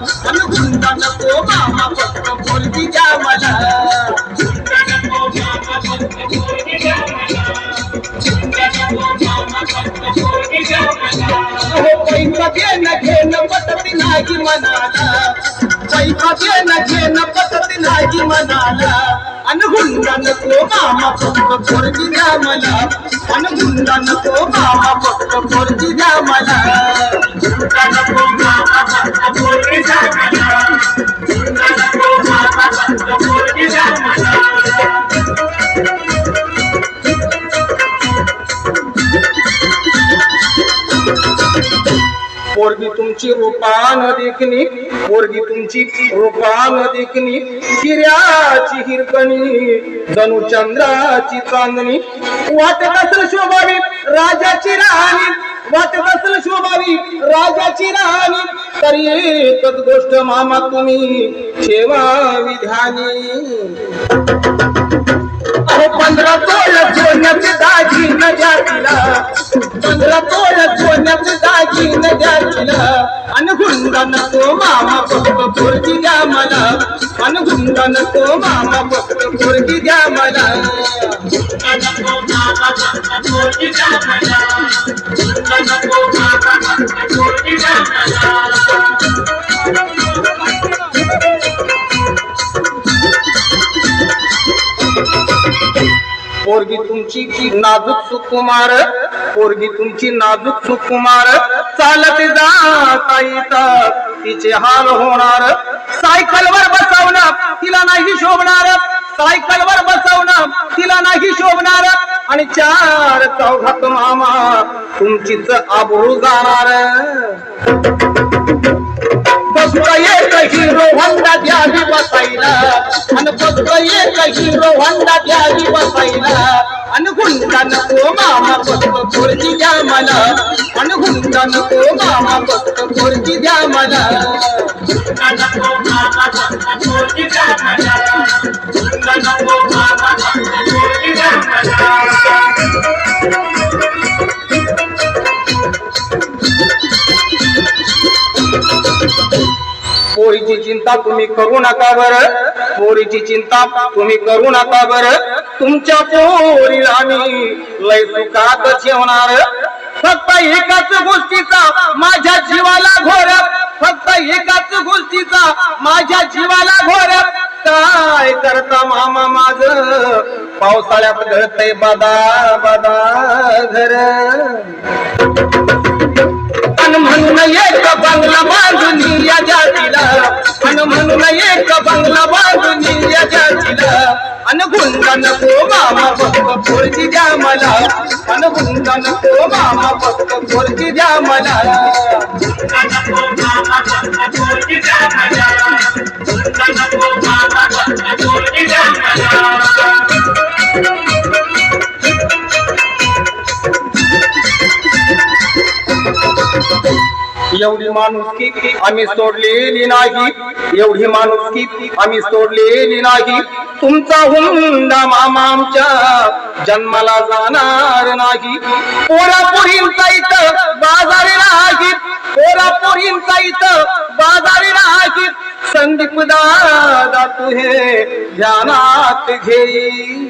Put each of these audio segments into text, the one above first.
नको मामा फक्त पोरगी द्या मला अहो पैसा घेणं घेणं पटती नाही मनाला पैसा घेणं घेणं पटती नाही मनाला अन हुंडा नको मामा फक्त मला. पोरगी तुमची रूपान देखणी पोरगी तुमची रूपान देखणी हिऱ्याची हिरकणी जणू चंद्राची चांदणी. वाटत असेल शोभावी राजाची राणी वाटत असेल शोभावी राजाची राणी. तरी एकच गोष्ट मामा तुम्ही ठेवावी ध्यानी. अहो पंधरा तोळ दागिने द्या तिला पंधरा तोळ सोन्याचे दागिने द्या तिला अन गुंडा नको मामा फक्त पोरगी द्या मला. अन गुंडा नको मामा फक्त पोरगी द्या मला. पोरगी तुमची नाजूक सुकुमार? पोरगी तुमची नाजूक सुकुमार. चालत जाता तिचे हाल होणार. सायकलवर बसवणं तिला नाही शोभणार. सायकलवर बसवणं तिला नाही शोभणार. आणि चार चौघात मामा तुमचीच आबरू जाणार. हिरो होंडा द्यावी बसायला. आणि फक्त एक हिरो होंडा द्यावी बसायला. आणि हुंडा नको मामा फक्त पोरगी द्या मला. आणि हुंडा नको मामा फक्त पोरगी द्या मला. पोरीची चिंता तुम्ही करू नका बर. पोरीची चिंता तुम्ही करू नका बर. तुमच्या पोरीला आम्ही लय सुखात ठेवणार. फक्त एकाच गोष्टीचा माझ्या जीवाला घोर. फक्त एकाच गोष्टीचा माझ्या जीवाला घोर. काय करता मामा माझ? पावसाळ्यात घडतय बदा बदा. जातीला अन गुंडा नको मामा फक्त पोरगी द्या मला. अन गुंडा नको मामा फक्त पोरगी द्या मला. एवढी माणुसकी आम्ही सोडलेली नाही. एवढी माणुसकी आम्ही सोडलेली नाही. तुमचा हुंडा मामा आमच्या जन्माला जाणार नाही. पोरापोरींचा इथं बाजारी नाही. पोरापोरींचा इथं बाजारी नाही. संदीप दादा तू हे ध्यानात घेई.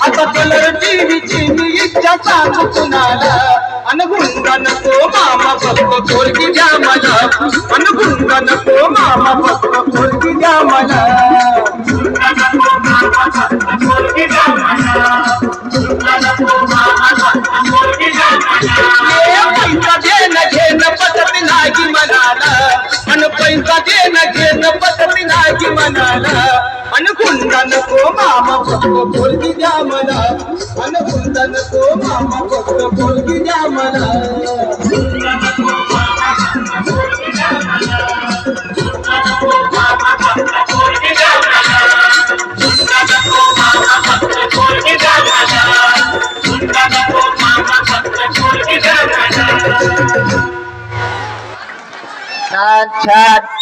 आता कलर मी इच्छा सांगू कुणाला अन नको मामा फक्त पोरगी द्या मला. अन नको मामा फक्त पोरगी द्या मला. नको मामा फक्त पोरगी द्या मला. अन गुंडा नको मामा फक्त पोरगी द्या मला. छान छान